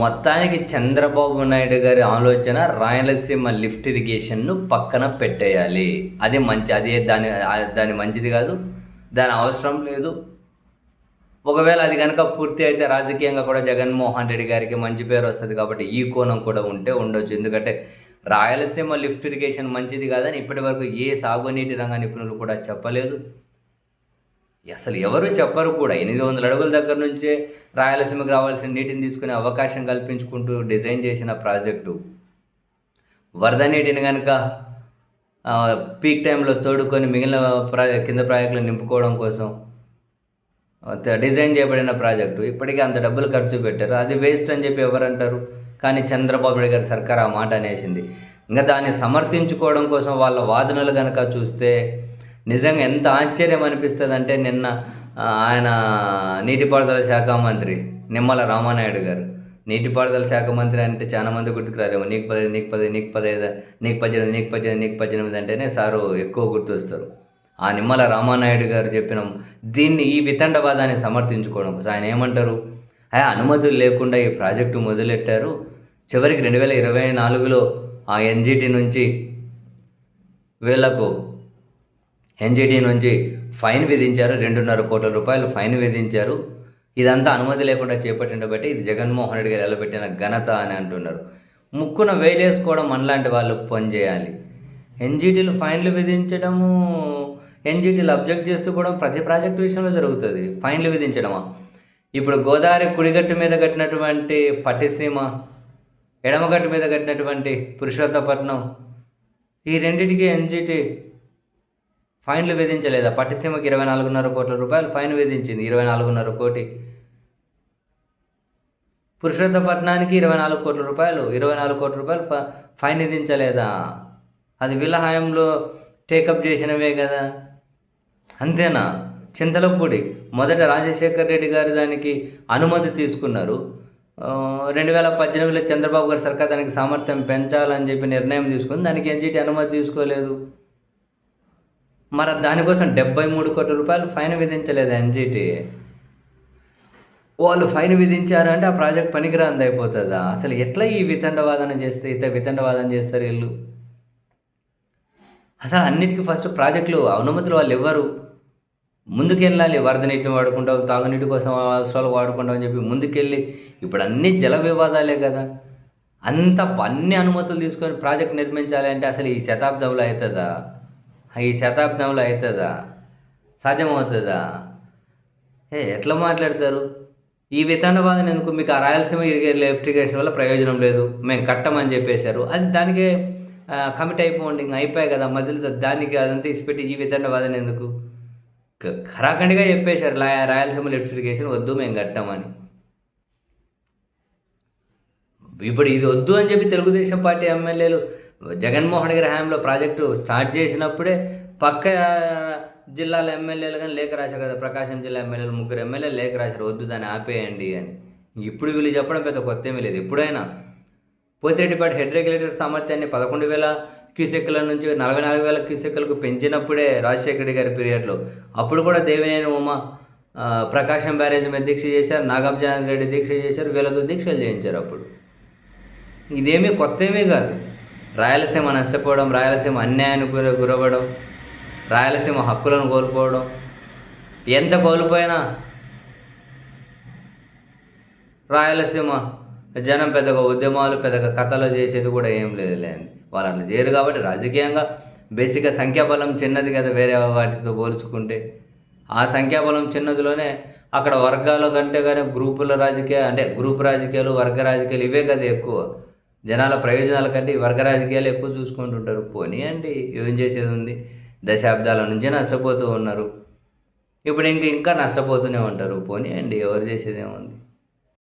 మొత్తానికి చంద్రబాబు నాయుడు గారి ఆలోచన రాయలసీమ లిఫ్ట్ ఇరిగేషన్ను పక్కన పెట్టేయాలి. అది మంచి అది దాని దాని మంచిది కాదు. దాని అవసరం లేదు. ఒకవేళ అది కనుక పూర్తి అయితే రాజకీయంగా కూడా జగన్మోహన్ రెడ్డి గారికి మంచి పేరు వస్తుంది కాబట్టి ఈ కోణం కూడా ఉంటే ఉండొచ్చు. ఎందుకంటే రాయలసీమ లిఫ్ట్ ఇరిగేషన్ మంచిది కాదని ఇప్పటి వరకు ఏ సాగునీటి రంగ నిపుణులు కూడా చెప్పలేదు. అసలు ఎవరు చెప్పరు కూడా. ఎనిమిది వందల అడుగుల దగ్గర నుంచే రాయలసీమకు రావాల్సిన నీటిని తీసుకునే అవకాశం కల్పించుకుంటూ డిజైన్ చేసిన ప్రాజెక్టు. వరద నీటిని కనుక పీక్ టైంలో తోడుకొని మిగిలిన ప్రా కింద ప్రాజెక్టులు నింపుకోవడం కోసం డిజైన్ చేయబడిన ప్రాజెక్టు. ఇప్పటికే అంత డబ్బులు ఖర్చు పెట్టారు. అది వేస్ట్ అని చెప్పి ఎవరు అంటారు కానీ చంద్రబాబు నాయుడు గారి సర్కార్ ఆ మాట అనేసింది. ఇంకా దాన్ని సమర్థించుకోవడం కోసం వాళ్ళ వాదనలు కనుక చూస్తే నిజంగా ఎంత ఆశ్చర్యం అనిపిస్తుంది అంటే నిన్న ఆయన నీటిపారుదల శాఖ మంత్రి నిమ్మల రామానాయుడు గారు. నీటిపారుదల శాఖ మంత్రి అంటే చాలా మంది గుర్తుకురారేమో నీకు పది నీకు పది నీకు పదహైదు నీకు పద్దెనిమిది నీకు పద్దెనిమిది నీకు పద్దెనిమిది అంటేనే సారు ఎక్కువ గుర్తొస్తారు. ఆ నిమ్మల రామానాయుడు గారు చెప్పిన దీన్ని ఈ వితండవాదాన్ని సమర్థించుకోవడం ఆయన ఏమంటారు? అయ్యా అనుమతులు లేకుండా ఈ ప్రాజెక్టు మొదలెట్టారు. చివరికి రెండు వేల ఇరవై నాలుగులో ఆ ఎన్జిటి నుంచి వీళ్ళకు ఎన్జిటి నుంచి ఫైన్ విధించారు. రెండున్నర కోట్ల రూపాయలు ఫైన్ విధించారు. ఇదంతా అనుమతి లేకుండా చేపట్టిన బట్టి ఇది జగన్మోహన్ రెడ్డి గారు పెట్టిన ఘనత అని అంటున్నారు. ముక్కున వేలేసుకోవడం మనలాంటి వాళ్ళు పని చేయాలి ఎన్జిటీలు ఫైన్లు విధించడము ఎన్జిటీలు అబ్జెక్ట్ చేస్తూ కూడా ప్రతి ప్రాజెక్టు విషయంలో జరుగుతుంది. ఫైన్లు విధించడమా? ఇప్పుడు గోదావరి కుడిగట్టు మీద కట్టినటువంటి పట్టిసీమ ఎడమగట్టు మీద కట్టినటువంటి పురుషోత్తపట్నం ఈ రెండింటికి ఎన్జిటి ఫైన్లు విధించలేదా? పట్టిసీమకి ఇరవై నాలుగున్నర కోట్ల రూపాయలు ఫైన్ విధించింది. ఇరవై నాలుగున్నర కోటి. పురుషోత్తపట్నానికి ఇరవై నాలుగు కోట్ల రూపాయలు. ఇరవై నాలుగు కోట్ల రూపాయలు ఫ- ఫైన్ విధించలేదా? అది వీళ్ళ హయాంలో టేకప్ చేసినవే కదా. అంతేనా? చింతలపూడి. మొదట రాజశేఖర్ రెడ్డి గారు దానికి అనుమతి తీసుకున్నారు. రెండు వేల పద్దెనిమిదిలో చంద్రబాబు గారి సర్కార్ దానికి సామర్థ్యం పెంచాలని చెప్పి నిర్ణయం తీసుకుంది. దానికి ఎన్జిటి అనుమతి తీసుకోలేదు. మరి దానికోసం డెబ్బై మూడు కోట్ల రూపాయలు ఫైన్ విధించలేదు ఎన్జిటి. వాళ్ళు ఫైన్ విధించారంటే ఆ ప్రాజెక్ట్ పనికిరాంది అయిపోతుందా? అసలు ఎట్లా ఈ వితండవాదన చేస్తే ఇత వితండవాదన చేస్తారు వీళ్ళు? అసలు అన్నిటికీ ఫస్ట్ ప్రాజెక్టులు అనుమతులు వాళ్ళు ఇవ్వరు. ముందుకెళ్ళాలి వరద నీటిని వాడుకుంటాం తాగునీటి కోసం అవసరాలు వాడుకుంటాం అని చెప్పి ముందుకెళ్ళి ఇప్పుడు అన్ని జల వివాదాలే కదా. అంత అన్ని అనుమతులు తీసుకొని ప్రాజెక్ట్ నిర్మించాలి అంటే అసలు ఈ శతాబ్దంలో అవుతుందా? ఈ శతాబ్దంలో అవుతుందా సాధ్యమవుతుందా? ఏ ఎట్లా మాట్లాడతారు? ఈ వితండవాదం ఎందుకు? మీకు ఆ రాయలసీమ ఇరిగే లెఫ్టిగేషన్ వల్ల ప్రయోజనం లేదు. మేము కట్టమని చెప్పేశారు. అది దానికే కమిట్ అయిపోండి ఇంకా అయిపోయాయి కదా. మధ్యలో దానికి అదంతా ఇసిపెట్టి ఈ వితండవాదం ఎందుకు? ఖరాఖండిగా చెప్పేశారు. రాయలసీమ లెఫ్టిఫికేషన్ వద్దు మేము కట్టామని. ఇప్పుడు ఇది వద్దు అని చెప్పి తెలుగుదేశం పార్టీ ఎమ్మెల్యేలు జగన్మోహన్ గారి హయాంలో ప్రాజెక్టు స్టార్ట్ చేసినప్పుడే పక్క జిల్లాల ఎమ్మెల్యేలు కానీ లేఖ రాశారు కదా ప్రకాశం జిల్లా ఎమ్మెల్యేలు ముగ్గురు ఎమ్మెల్యేలు లేఖ రాశారు వద్దు దాన్ని ఆపేయండి అని. ఇప్పుడు వీళ్ళు చెప్పడం పెద్ద కొత్త ఏమీ లేదు. ఎప్పుడైనా పోతిరెడ్డిపాటి హెడ్ రెగ్యులేటర్ సామర్థ్యాన్ని పదకొండు వేల క్యూసెక్కుల నుంచి నలభై నాలుగు వేల క్యూసెక్కులకు పెంచినప్పుడే రాజశేఖర రెడ్డి గారి పీరియడ్లో. అప్పుడు కూడా దేవినేని ఉమ ప్రకాశం బ్యారేజ్ మీద దీక్ష చేశారు నాగార్జున రెడ్డి దీక్ష చేశారు వీళ్ళతో దీక్షలు చేయించారు అప్పుడు. ఇదేమీ కొత్త ఏమీ కాదు. రాయలసీమ నష్టపోవడం రాయలసీమ అన్యాయానికి గుర గురవ్వడం రాయలసీమ హక్కులను కోల్పోవడం. ఎంత కోల్పోయినా రాయలసీమ జనం పెద్దగా ఉద్యమాలు పెద్దగా కథలు చేసేది కూడా ఏం లేదులే. అండి వాళ్ళు అట్లా చేయరు కాబట్టి రాజకీయంగా బేసిక్గా సంఖ్యాబలం చిన్నది కదా వేరే వాటితో పోల్చుకుంటే. ఆ సంఖ్యాబలం చిన్నదిలోనే అక్కడ వర్గాల కంటే కానీ గ్రూపుల రాజకీయ అంటే గ్రూప్ రాజకీయాలు వర్గ రాజకీయాలు ఇవే కదా ఎక్కువ. జనాల ప్రయోజనాల కంటే ఈ వర్గ రాజకీయాలు ఎక్కువ చూసుకుంటుంటారు. పోనీ అండి ఏం చేసేది ఉంది దశాబ్దాల నుంచి నష్టపోతూ ఉన్నారు. ఇప్పుడు ఇంక ఇంకా నష్టపోతూనే ఉంటారు. పోనీ అండి ఎవరు చేసేదేముంది?